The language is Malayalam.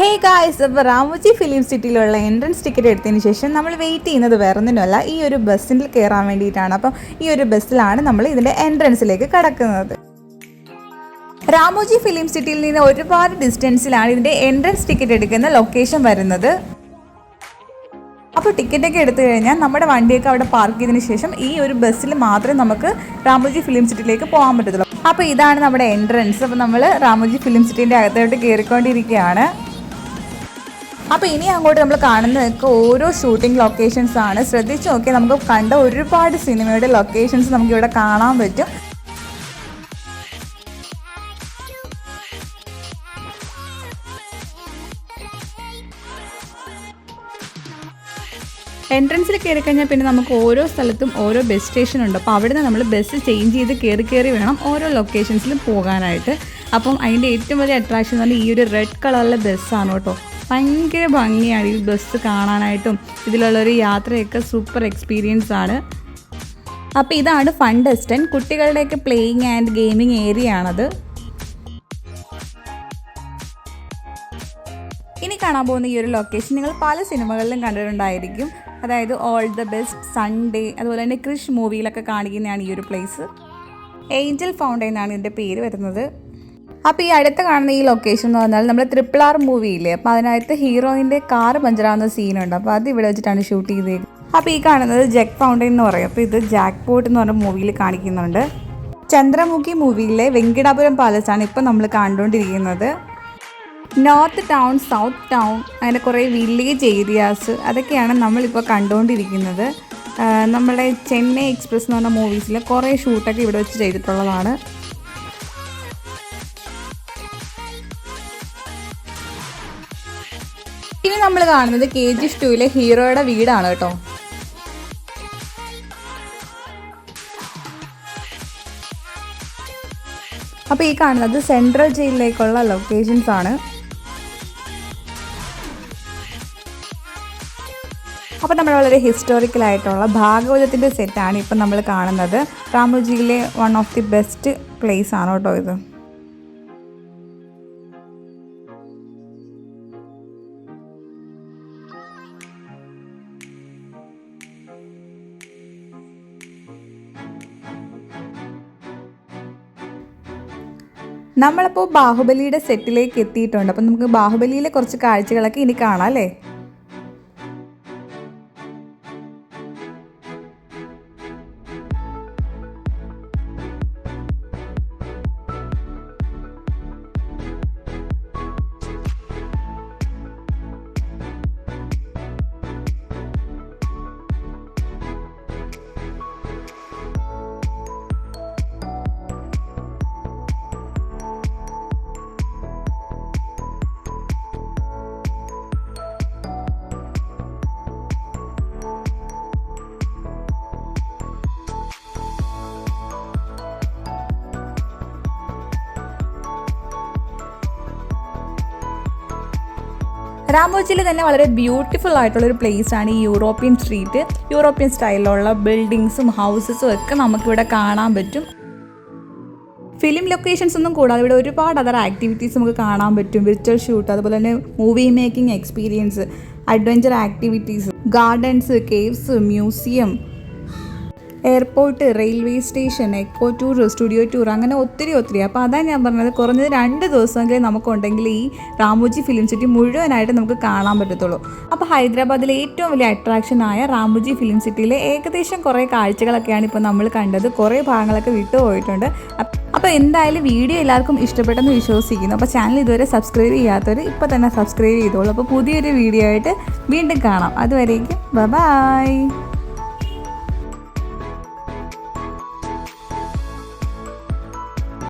ഹേ ഗായ്സ് അപ്പോൾ റാമുജി ഫിലിം സിറ്റിയിലുള്ള എൻട്രൻസ് ടിക്കറ്റ് എടുത്തതിന് ശേഷം നമ്മൾ വെയിറ്റ് ചെയ്യുന്നത് വേറൊന്നിനുമല്ല ഈ ഒരു ബസ്സിൽ കയറാൻ വേണ്ടിയിട്ടാണ്. അപ്പം ഈ ഒരു ബസ്സിലാണ് നമ്മൾ ഇതിന്റെ എൻട്രൻസിലേക്ക് കടക്കുന്നത്. രാമോജി ഫിലിം സിറ്റിയിൽ നിന്ന് ഒരുപാട് ഡിസ്റ്റൻസിലാണ് ഇതിന്റെ എൻട്രൻസ് ടിക്കറ്റ് എടുക്കുന്ന ലൊക്കേഷൻ വരുന്നത്. അപ്പോൾ ടിക്കറ്റൊക്കെ എടുത്തു കഴിഞ്ഞാൽ നമ്മുടെ വണ്ടിയൊക്കെ അവിടെ പാർക്ക് ചെയ്തതിന് ശേഷം ഈ ഒരു ബസ്സിൽ മാത്രമേ നമുക്ക് രാമോജി ഫിലിം സിറ്റിയിലേക്ക് പോകാൻ പറ്റത്തുള്ളൂ. അപ്പോൾ ഇതാണ് നമ്മുടെ എൻട്രൻസ് അപ്പോൾ നമ്മൾ രാമോജി ഫിലിം സിറ്റീന്റെ അകത്തോട്ട് കയറിക്കൊണ്ടിരിക്കുകയാണ് അപ്പോൾ ഇനി അങ്ങോട്ട് നമ്മൾ കാണുന്നതൊക്കെ ഓരോ ഷൂട്ടിംഗ് ലൊക്കേഷൻസ് ആണ്. ശ്രദ്ധിച്ച് നോക്കിയാൽ നമുക്ക് കണ്ട ഒരുപാട് സിനിമയുടെ ലൊക്കേഷൻസ് നമുക്ക് ഇവിടെ കാണാൻ പറ്റും. എൻട്രൻസിൽ കയറി കഴിഞ്ഞാൽ പിന്നെ നമുക്ക് ഓരോ സ്ഥലത്തും ഓരോ ബസ് സ്റ്റേഷൻ ഉണ്ട്. അപ്പോൾ അവിടെ നിന്ന് നമ്മൾ ബസ് ചേഞ്ച് ചെയ്ത് കയറി കയറി വേണം ഓരോ ലൊക്കേഷൻസിലും പോകാനായിട്ട്. അപ്പം അതിന്റെ ഏറ്റവും വലിയ അട്രാക്ഷൻ എന്ന് പറഞ്ഞാൽ ഈ ഒരു റെഡ് കളറിലെ ബസ്സാണ് കേട്ടോ. ഭയങ്കര ഭംഗിയാണ് ഈ ബസ് കാണാനായിട്ടും ഇതിലുള്ളൊരു യാത്രയൊക്കെ സൂപ്പർ എക്സ്പീരിയൻസ് ആണ്. അപ്പോൾ ഇതാണ് ഫൺ ഡെസ്റ്റൻ. കുട്ടികളുടെയൊക്കെ പ്ലേയിങ് ആൻഡ് ഗെയിമിംഗ് ഏരിയ ആണത്. ഇനി കാണാൻ പോകുന്ന ഈ ഒരു ലൊക്കേഷൻ നിങ്ങൾ പല സിനിമകളിലും കണ്ടിട്ടുണ്ടായിരിക്കും. അതായത് ഓൾ ദ ബെസ്റ്റ് സൺഡേ അതുപോലെ തന്നെ ക്രിഷ് മൂവിയിലൊക്കെ കാണിക്കുന്നതാണ് ഈ ഒരു പ്ലേസ് ഏഞ്ചൽ ഫൗണ്ടൈൻ എന്നാണ് ഇതിന്റെ പേര് വരുന്നത്. അപ്പോൾ ഈ അടുത്ത് കാണുന്ന ഈ ലൊക്കേഷൻ എന്ന് പറഞ്ഞാൽ നമ്മൾ ട്രിപ്പിൾ ആർ മൂവിയില്ലേ അപ്പോൾ അതിനകത്ത് ഹീറോയിന്റെ കാർ പഞ്ചറാവുന്ന സീനുണ്ട് അപ്പോൾ അത് ഇവിടെ വെച്ചിട്ടാണ് ഷൂട്ട് ചെയ്തത്. അപ്പോൾ ഈ കാണുന്നത് ജെക് ഫൗണ്ടൻ എന്ന് പറയും. അപ്പോൾ ഇത് ജാക്ക് പോട്ട് എന്ന് പറഞ്ഞ മൂവിയിൽ കാണിക്കുന്നുണ്ട്. ചന്ദ്രമുഖി മൂവിയിലെ വെങ്കിടാപുരം പാലസ് ആണ് ഇപ്പോൾ നമ്മൾ കണ്ടുകൊണ്ടിരിക്കുന്നത്. നോർത്ത് ടൗൺ സൗത്ത് ടൗൺ അങ്ങനെ കുറേ വില്ലേജ് ഏരിയാസ് അതൊക്കെയാണ് നമ്മളിപ്പോൾ കണ്ടുകൊണ്ടിരിക്കുന്നത്. നമ്മുടെ ചെന്നൈ എക്സ്പ്രസ് എന്ന് പറഞ്ഞ മൂവീസിൽ കുറേ ഷൂട്ടൊക്കെ ഇവിടെ വെച്ച് ചെയ്തിട്ടുള്ളതാണ്. ഇനി നമ്മൾ കാണുന്നത് കെ ജി ടുവിലെ ഹീറോയുടെ വീടാണ് കേട്ടോ. അപ്പോൾ ഈ കാണുന്നത് സെൻട്രൽ ജയിലിലേക്കുള്ള ലൊക്കേഷൻസ് ആണ്. അപ്പോൾ നമ്മൾ വളരെ ഹിസ്റ്റോറിക്കൽ ആയിട്ടുള്ള ഭാഗവതത്തിന്റെ സെറ്റാണ് ഇപ്പം നമ്മൾ കാണുന്നത്. റാമുജിയിലെ one of the best place ആണ് കേട്ടോ ഇത്? നമ്മളപ്പോൾ ബാഹുബലിയുടെ സെറ്റിലേക്ക് എത്തിയിട്ടുണ്ട്. അപ്പം നമുക്ക് ബാഹുബലിയിലെ കുറച്ച് കാഴ്ചകളൊക്കെ ഇനി കാണാം അല്ലേ? രാമോജിയിൽ തന്നെ വളരെ ബ്യൂട്ടിഫുൾ ആയിട്ടുള്ള ഒരു പ്ലേസ് ആണ് ഈ യൂറോപ്യൻ സ്ട്രീറ്റ് യൂറോപ്യൻ സ്റ്റൈലിലുള്ള ബിൽഡിങ്സും ഹൗസസും ഒക്കെ നമുക്കിവിടെ കാണാൻ പറ്റും. ഫിലിം ലൊക്കേഷൻസ് ഒന്നും കൂടാതെ ഇവിടെ ഒരുപാട് അതർ ആക്ടിവിറ്റീസ് നമുക്ക് കാണാൻ പറ്റും. വിർച്വൽ ഷൂട്ട് അതുപോലെ തന്നെ movie making experience adventure activities gardens caves museum airport railway station eco tour studio tour അങ്ങനെ ഒത്തിരി ഒത്തിരി. അപ്പോൾ അതാണ് ഞാൻ പറഞ്ഞത് കുറഞ്ഞത് രണ്ട് ദിവസമെങ്കിലും നമുക്കുണ്ടെങ്കിൽ ഈ റാമുജി ഫിലിം സിറ്റി മുഴുവനായിട്ട് നമുക്ക് കാണാൻ പറ്റത്തുള്ളൂ. അപ്പോൾ ഹൈദരാബാദിലെ ഏറ്റവും വലിയ അട്രാക്ഷനായ റാമുജി ഫിലിം സിറ്റിയിലെ ഏകദേശം കുറേ കാഴ്ചകളൊക്കെയാണ് ഇപ്പോൾ നമ്മൾ കണ്ടത്. കുറേ ഭാഗങ്ങളൊക്കെ വിട്ടുപോയിട്ടുണ്ട് അപ്പോൾ എന്തായാലും വീഡിയോ എല്ലാവർക്കും ഇഷ്ടപ്പെട്ടെന്ന് വിശ്വസിക്കുന്നു. അപ്പോൾ ചാനൽ ഇതുവരെ സബ്സ്ക്രൈബ് ചെയ്യാത്തവർ ഇപ്പോൾ തന്നെ സബ്സ്ക്രൈബ് ചെയ്തോളൂ. അപ്പോൾ പുതിയൊരു വീഡിയോ ആയിട്ട് വീണ്ടും കാണാം. അതുവരേക്കും ബൈ.